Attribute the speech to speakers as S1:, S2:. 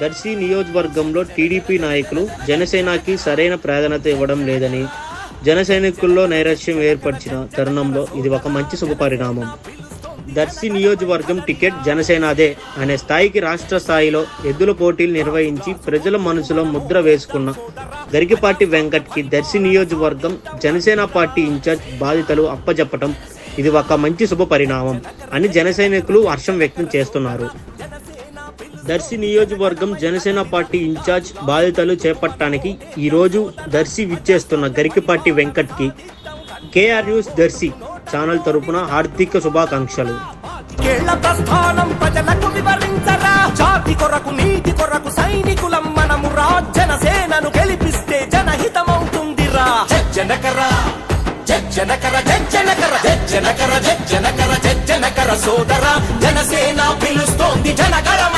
S1: దర్శి నియోజకవర్గంలో టీడీపీ నాయకులు జనసేనకి సరైన ప్రాధాన్యత ఇవ్వడం లేదని జనసైనికుల్లో నైరాశ్యం ఏర్పరిచిన తరుణంలో ఇది ఒక మంచి శుభపరిణామం దర్శి నియోజకవర్గం టికెట్ జనసేనదే అనే స్థాయికి రాష్ట్ర స్థాయిలో ఎద్దుల పోటీలు నిర్వహించి ప్రజల మనసులో ముద్ర వేసుకున్న గరికిపాటి వెంకట్కి దర్శి నియోజకవర్గం జనసేన పార్టీ ఇన్ఛార్జ్ బాధితులు అప్పజెప్పటం ఇది ఒక మంచి శుభ పరిణామం అని జనసైనికులు హర్షం వ్యక్తం చేస్తున్నారు. దర్శి నియోజకవర్గం జనసేన పార్టీ ఇన్ఛార్జ్ బాధ్యతలు చేపట్టడానికి ఈరోజు దర్శి విచ్చేస్తున్న గరికిపాటి వెంకట్కి కేఆర్ న్యూస్ దర్శి ఛానల్ తరపున హార్దిక శుభాకాంక్షలు.
S2: జాతి కొరకు నీతి కొరకు సైనికులం మనము రా జనసేనను గెలిపిస్తే జనహితమవుతుందిరా. జనకర జనకర జనకర జనకర జనకర జనకర సోదర. జనసేన పిలుస్తోంది జనకరమ